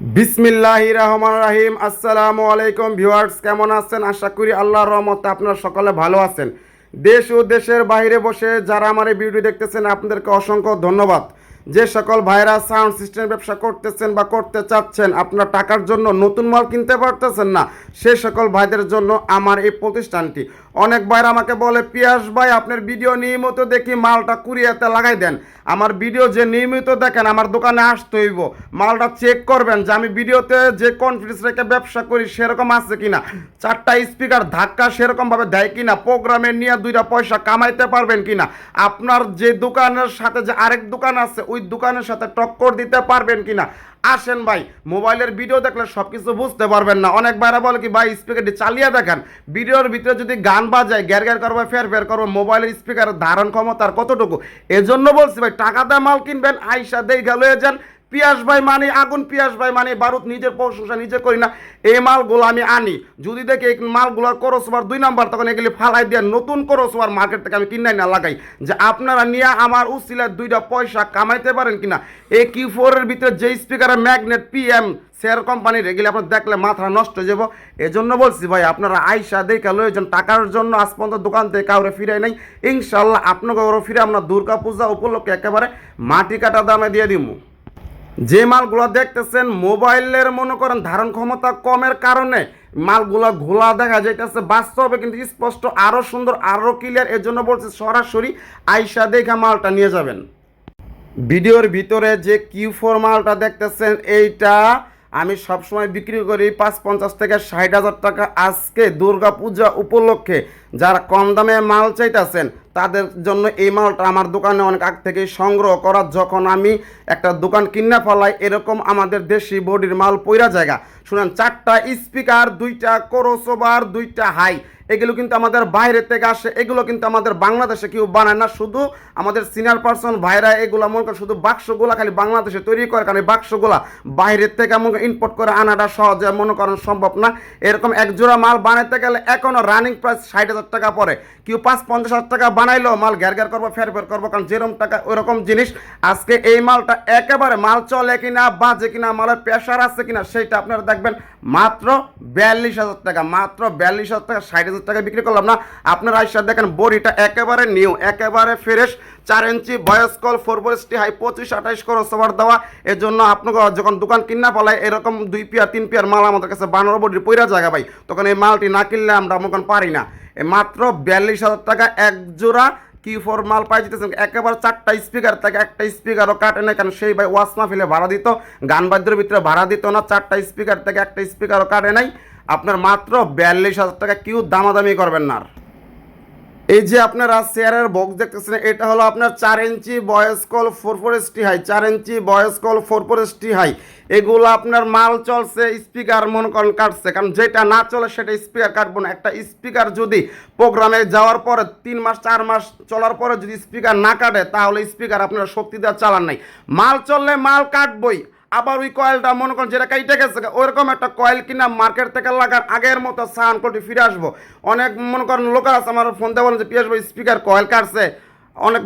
বিসমিল্লাহ রহমান রাহিম। আসসালামু আলাইকুম ভিউয়ার্স, কেমন আছেন? আশা করি আল্লাহর রহমতে আপনারা সকলে ভালো আছেন। দেশ ও দেশের বাইরে বসে যারা আমার এই ভিডিও দেখতেছেন, আপনাদেরকে অসংখ্য ধন্যবাদ। যে সকল ভাইরা সাউন্ড সিস্টেম ব্যবসা করতেছেন বা করতে চাচ্ছেন, আপনার টাকার জন্য নতুন মাল কিনতে পারতেছেন না, সে সকল ভাইদের জন্য আমার এই প্রতিষ্ঠানটি অনেক ভাইরা আমাকে বলে, পিয়াস ভাই, আপনার ভিডিও নিয়মিত দেখি, মালটা কুরিয়াতে লাগাই দেন। আমার ভিডিও যে নিয়মিত দেখেন, আমার দোকানে আসতে হইব। মালটা চেক করবেন যে আমি ভিডিওতে যে কনফিডেন্স রেখে ব্যবসা করি, সেরকম আছে কিনা। চারটা স্পিকার ধাক্কা সেরকম ভাবে দেয় কিনা, প্রোগ্রামে নিয়ে দুইটা পয়সা কামাইতে পারবেন কিনা। আপনার যে দোকানের সাথে যে আরেক দোকান আছে, ওই দোকানের সাথে টক্কর দিতে পারবেন কিনা। আসেন ভাই, মোবাইলের ভিডিও দেখলে সব কিছু বুঝতে পারবেন না। অনেক বাইরে বলে কি, ভাই স্পিকারটি চালিয়ে দেখেন। ভিডিওর ভিতরে যদি গান বাজায় গ্যার গ্যার করব, ফের ফের করব, মোবাইলের স্পিকার ধারণ ক্ষমতার কতটুকু? এজন্য বলছি ভাই, টাকা দিয়ে মাল কিনবেন, আইসা দেই গেল যান। পিয়াস ভাই মানে আগুন, পিয়াস ভাই মানে বারুদ, নিজের প্রশংসা নিজে করি না। এই মালগুলো আমি আনি। যদি দেখি এই মালগুলোর করসবার দুই নাম্বার, তখন এগুলি ফালাই দিয়ে নতুন করসবার মার্কেট থেকে আমি কিনাই না লাগাই। যে আপনারা নিয়ে আমার উচিলার দুইটা পয়সা কামাইতে পারেন কিনা? এই কিউ ফোরের ভিতরে যে স্পিকারের ম্যাগনেট পিএম শেয়ার কোম্পানির এগুলি আপনার দেখলে মাথা নষ্ট হয়ে যাব। এজন্য বলছি ভাই, আপনারা আইসা দেখে লয়েছেন টাকার জন্য আজ পর্যন্ত দোকান থেকে কাউরে ফিরাই নাই। ইনশাল্লাহ আপনাকে ওরা ফিরে আমরা দুর্গা পূজা উপলক্ষে একেবারে মাটি কাটা দামে দিয়ে দিব যে মালগুলো দেখতেছেন মোবাইলের, মনে করেন, ধারণ ক্ষমতা কমের কারণে মালগুলো ঘোলা দেখা যাইতেছে। বাস্তবে কিন্তু স্পষ্ট আরও সুন্দর আরও ক্লিয়ার এর জন্য বলছে সরাসরি আইসা দেখা মালটা নিয়ে যাবেন। ভিডিওর ভিতরে যে কিউ ফোর মালটা দেখতেছেন, এইটা আমি সবসময় বিক্রি করি পাঁচ পঞ্চাশ থেকে ষাট হাজার টাকা। আজকে দুর্গা পূজা উপলক্ষে যারা কম দামে মাল চাইতেছেন, তাদের জন্য এই মালটা আমার দোকানে অনেক আগ থেকে সংগ্রহ করা। যখন আমি একটা দোকান কিনে ফেলাই, এরকম আমাদের দেশি বডির মাল পৈরা জায়গা। শুনেন, চারটা স্পিকার, দুইটা করোসোবার দুইটা হাই। এগুলো কিন্তু আমাদের বাইরে থেকে আসে, এগুলো কিন্তু আমাদের বাংলাদেশে কেউ বানায় না। শুধু আমাদের সিনিয়র পার্সন ভাইরা এগুলো মনে করে শুধু বাক্সগুলা খালি বাংলাদেশে তৈরি করে, কারণ এই বাক্সগুলা বাইরের থেকে মনে ইম্পোর্ট করে আনাটা সহজে মনে করেন সম্ভব না। এরকম এক জোড়া মাল বানাইতে গেলে এখনও রানিং প্রাইস ষাট হাজার টাকা পড়ে। কেউ পাঁচ পঞ্চাশ হাজার টাকা বানাইলো মাল গ্যার গ্যার করব, ফের ফের করব, কারণ যেরকম টাকা ওরকম জিনিস। আজকে এই মালটা একেবারে মাল চলে কিনা, বাজে কিনা, মালের প্রেশার আছে কিনা, সেইটা আপনারা দেখবেন। মাত্র বিয়াল্লিশ হাজার টাকা, মাত্র বিয়াল্লিশ হাজার টাকা, ষাট হাজার টাকা বিক্রি করলাম না। আপনারা আইসা দেখেন, বড়িটা একেবারে নিউ একেবারে ফ্রেশ চার ইঞ্চি বয়স কল ফোর ফোরসটি হাই পঁচিশ আঠাইশ করো সবার দেওয়া। এর জন্য আপনাকে যখন দোকান কিনা পালায়, এরকম দুই পিয়ার, তিন পিয়ার মাল আমাদের কাছে বানর বডির পইরা জায়গা ভাই। তখন এই মালটি না কিনলে আমরা মতন পারি না। মাত্র বিয়াল্লিশ হাজার টাকা, এক জোড়া কি ফোর মাল পাই যেতেছেন একেবারে চারটা স্পিকার থাকে একটা স্পিকারও কাটে না কারণ সেই ভাই ওয়াশ মাহফিলে ভাড়া দিত, গান বাদ্যের ভিতরে ভাড়া দিত না, চারটা স্পিকার থেকে একটা স্পিকারও কাটে নাই। আপনার মাত্র বিয়াল্লিশ হাজার টাকা, কেউ দামাদামি করবেন না আর। এই যে আপনারা চেয়ারের বক্স দেখতেছেন, এটা হলো আপনার চার inch voice coil four four S T high চার inch voice coil four four S T high এগুলো আপনার মাল চলছে স্পিকার মনে করেন কাটছে কারণ যেটা না চলে সেটা স্পিকার কাটবো না একটা স্পিকার যদি প্রোগ্রামে যাওয়ার পরে তিন মাস, চার মাস চলার পরে যদি স্পিকার না কাটে, তাহলে স্পিকার আপনার শক্তি দেওয়া চালান নাই। মাল চললে মাল কাটবই। আবার ওই কয়েলটা, মনে করেন যেটা কাইটে গেছে ওইরকম একটা কয়েল কিনা মার্কেট থেকে লাগান, আগের মতো সাউন্ড কোয়ালিটি ফিরে আসব। অনেক, মনে করেন, লোক আছে, আমার ফোন দিয়ে বলেন যে, পিয়াস ভাই, স্পিকার কয়েল কাটছে। অনেক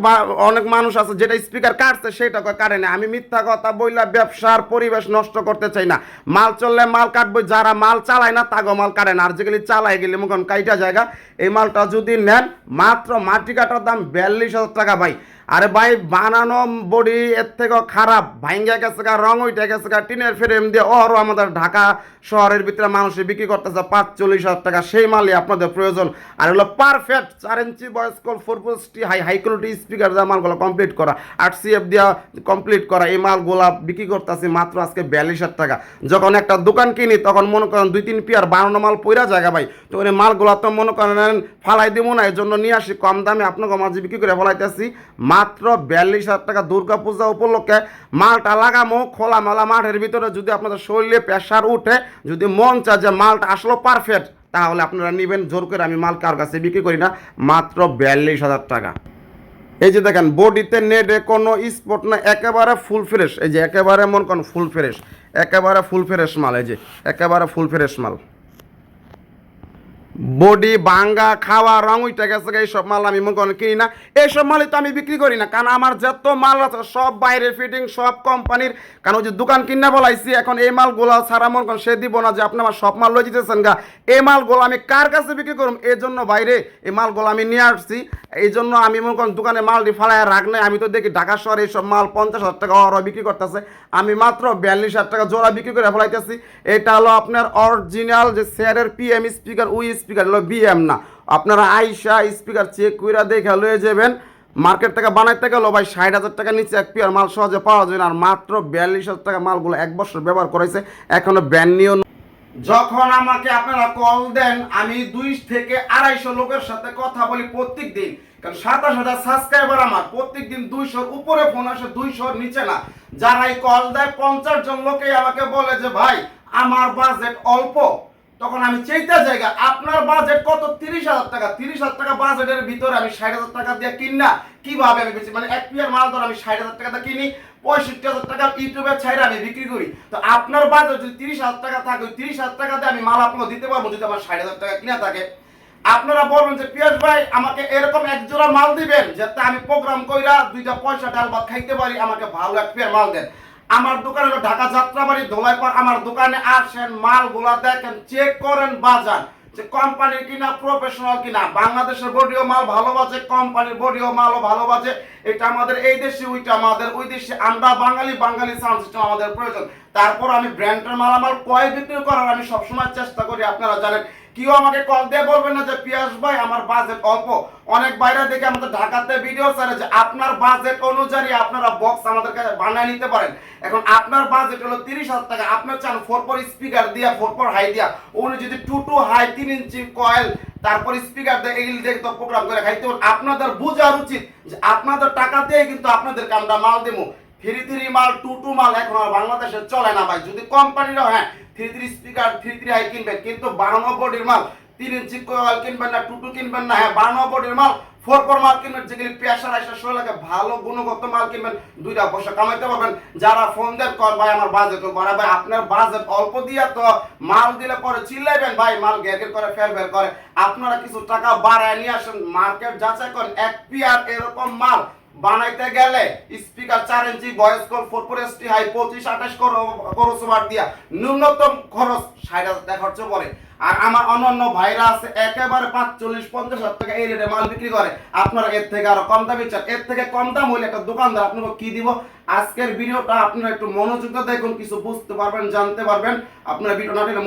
অনেক মানুষ আছে, যেটা স্পিকার কাটছে, সেটা কাটে না। আমি মিথ্যা কথা বইলা ব্যবসার পরিবেশ নষ্ট করতে চাই না। মাল চললে মাল কাটবো, যারা মাল চালায় না, তাগো মাল কাটে না। আর যেগুলি গেলে মনে কাইটা জায়গা। এই মালটা যদি নেন, মাত্র মাটি কাটার দাম বিয়াল্লিশ হাজার টাকা ভাই। আরে ভাই, বানানো বডি এর থেকেও খারাপ। ভাঙ্গা গেছে গা, রং উঠে গেছে গা, টিনের ফ্রেম দিয়ে অহরো আমাদের ঢাকা শহরের ভিতরে মানুষে বিক্রি করতেছে পাঁচ চল্লিশ হাজার টাকা। সেই মালই আপনাদের প্রয়োজন। আর হলো পারফেক্ট চার ইঞ্চি বয়স কল ফোর পোস্টি হাই হাই কোয়ালিটি স্পিকার দেওয়া মালগুলো কমপ্লিট করা। আর সিএফ দেওয়া কমপ্লিট করা। এই মালগুলা বিক্রি করতেছি মাত্র আজকে বিয়াল্লিশ হাজার টাকা। যখন একটা দোকান কিনি, তখন মনে করেন দুই, তিন পিয়ার বানানো মাল পইরা জায়গা ভাই। তখন এই মালগুলো তো মনে করেন ফালাই দিব না এই জন্য নিয়ে আসি, কম দামে আপনাকে মাঝে বিক্রি করে ফলাইতেছি। মাত্র বিয়াল্লিশ হাজার টাকা দুর্গা পূজা উপলক্ষে মালটা লাগামো খোলা মেলা মাঠের ভিতরে যদি আপনাদের শরীরে প্রেশার উঠে, যদি মন চায় যে মালটা আসলো পারফেক্ট তাহলে আপনারা নেবেন, জোর করে আমি মাল কার কাছে বিক্রি করি না, মাত্র বিয়াল্লিশ হাজার টাকা। এই যে দেখেন, বডিতে নেটে কোনো স্পট না একেবারে ফুল ফ্রেশ এই যে একেবারে মন কোন ফুল ফ্রেশ একেবারে ফুল ফ্রেশ মাল, এই যে, একেবারে ফুল ফ্রেশ মাল। বডি, বাঙ্গা, খাওয়া, রং উইটা গেছে এইসব মাল আমি মনে কিনি না। এইসব মালই তো আমি বিক্রি করি না, কারণ আমার যত মাল আছে, সব বাইরের ফিটিং সব কোম্পানির কারণ ওই যে দোকান কিনা বলাইছি, এখন এই মালগুলো সারা মন সে দিব না যে আপনি আমার সব মাল লই যেতেছেন গা। এই মালগুলো আমি কার কাছে বিক্রি করুম? এই জন্য বাইরে এই মালগুলো আমি নিয়ে আসছি। এই জন্য আমি মনে করেন দোকানে মালটি ফালায় রাখ নাই। আমি তো দেখি ঢাকা শহরে এইসব মাল পঞ্চাশ হাজার টাকা অর বিক্রি করতেছে। আমি মাত্র বিয়াল্লিশ হাজার টাকা জোড়া বিক্রি করে ফেলাইতেছি। এটা হলো আপনার অরিজিনাল যে শেয়ারের পিএম স্পিকার উই স্পিকার হলো বিএম না। আপনারা আইসা স্পিকার চেক কইরা দেখে লয়ে যাবেন। মার্কেট থেকে বানাইতে গেল ভাই ষাট হাজার টাকা নিচে এক পিয়ার মাল সহজে পাওয়া যায় না। আর মাত্র বিয়াল্লিশ হাজার টাকা মালগুলো এক বছর ব্যবহার করেছে এখনও ব্র্যান্ড নিউ যখন আমাকে আপনারা কল দেন, আমি দুই থেকে আড়াইশো লোকের সাথে কথা বলি প্রত্যেক দিন কারণ সাতাশ হাজার সাবস্ক্রাইবার আমার। প্রত্যেক দিন দুইশোর উপরে ফোন আসে, দুইশোর নিচে না। যারাই কল দেয়, পঞ্চাশ জন লোকেই আমাকে বলে যে, ভাই, আমার বাজেট অল্প। তখন আমি চেইতে জায়গা আপনার বাজেট কত? তিরিশ হাজার টাকা, তিরিশ হাজার টাকা বাজেটের ভিতরে আমি ষাট হাজার টাকা দিয়ে কিন কীভাবে আমি বেশি মানে এক পিয়ার মাল ধর আমি ষাট হাজার টাকা দিয়ে কিনি, পঁয়ষট্টি হাজার টাকা ইউটিউবে ছাইরে আমি বিক্রি করি। তো আপনার বাজেট যদি তিরিশ হাজার টাকা থাকে, ওই তিরিশ হাজার টাকা দিয়ে আমি মাল আপনাকে দিতে পারব যদি আমার ষাট হাজার টাকা কিনা থাকে। আপনারা বলবেন যে পিয়াস ভাই, আমাকে এরকম এক জোড়া মাল দিবেন, যাতে আমি প্রোগ্রাম কইরা দুইটা পয়সা ডাল ভাত খাইতে পারি, আমাকে ভালো এক পেয়ার মাল দেন। আমার দোকানে ঢাকা যাত্রাবাড়ি ধোলাই পার আমার দোকানে আসেন, মালগুলা দেখেন চেক করেন বাজার যে কোম্পানির কিনা প্রফেশনাল কিনা। বাংলাদেশের বডিও মাল ভালো বাজে কোম্পানির বডিও মালও ভালো বাজে। এটা আমাদের এই দেশে, ওইটা আমাদের ওই দেশে। আমরা বাঙালি বাঙালি সাউন্ড সিস্টেম আমাদের প্রয়োজন। তারপর আমি ব্র্যান্ডের মাল আমার কয় বিক্রি করার আমি সবসময় চেষ্টা করি, আপনারা জানেন। কেউ আমাকে কল দিয়ে বলবেন না যে, পিয়াস ভাই, আমার বাজেট অল্প। অনেক বাইরে দেখে আমাদের ঢাকাতে ভিডিও ছাড়ে যে, আপনার বাজেট অনুযায়ী আপনারা বক্স আমাদের কাছে বানায় নিতে পারেন। এখন আপনার বাজেট হলো তিরিশ হাজার টাকা। আপনার চান ফোর ফোর স্পিকার দিয়া ফোর ফোর হাই দিয়া, উনি যদি টু টু হাই তিন ইঞ্চি কয়েল তারপর স্পিকার দিয়ে এগুলি দিয়ে তো প্রোগ্রাম করে খাইতে আপনাদের বোঝার উচিত যে, আপনাদের টাকা দিয়ে কিন্তু আপনাদেরকে আমরা মাল দেবো থ্রি থ্রি মাল টু টু মাল এখন আর বাংলাদেশে চলে না ভাই। যদি কোম্পানিরও হ্যাঁ three speaker three three high কিনবেন কিন্তু বারো বডির মাল তিন ইঞ্চি কোয়াল কিনবেন না টু টু কিনবেন না হ্যাঁ বারো বডির মাল ফোর ফোর মাল কিনবেন যেগুলি পেশার আইসা শোলাকে ভালো গুণগত মাল কিনবেন দুইটা পয়সা কামাইতে পারবেন যারা ফোন দেন কর ভাই আমার বাজেট বাড়া ভাই আপনার বাজেট অল্প দিয়া তো মাল দিলে পরে চিল্লাইবেন ভাই মাল ঘের করে ফের ফের করে আপনারা কিছু টাকা বাড়ায় নিয়ে আসেন মার্কেট যাচাই করেন এক পিয়ার এরকম মাল বানাইতে গেলে স্পিকার চার inch voice coil four four S T high পঁচিশ, আঠাশ খরচ বার দিয়া। ন্যূনতম খরচ ষাট হাজার টাকা খরচ পড়ে আর আমার অন্যান্য ভাইরা আছে, একেবারে পাঁচচল্লিশ, পঞ্চাশ হাজার টাকা এই রেটে মাল বিক্রি করে। আপনারা এর থেকে আরও কম দামে চান। এর থেকে কম দাম হইলে একটা দোকানদার আপনাকে কি দিব? আজকের ভিডিওটা আপনারা একটু মনোযোগ দেখুন, কিছু বুঝতে পারবেন, জানতে পারবেন। আপনারা ভিডিও না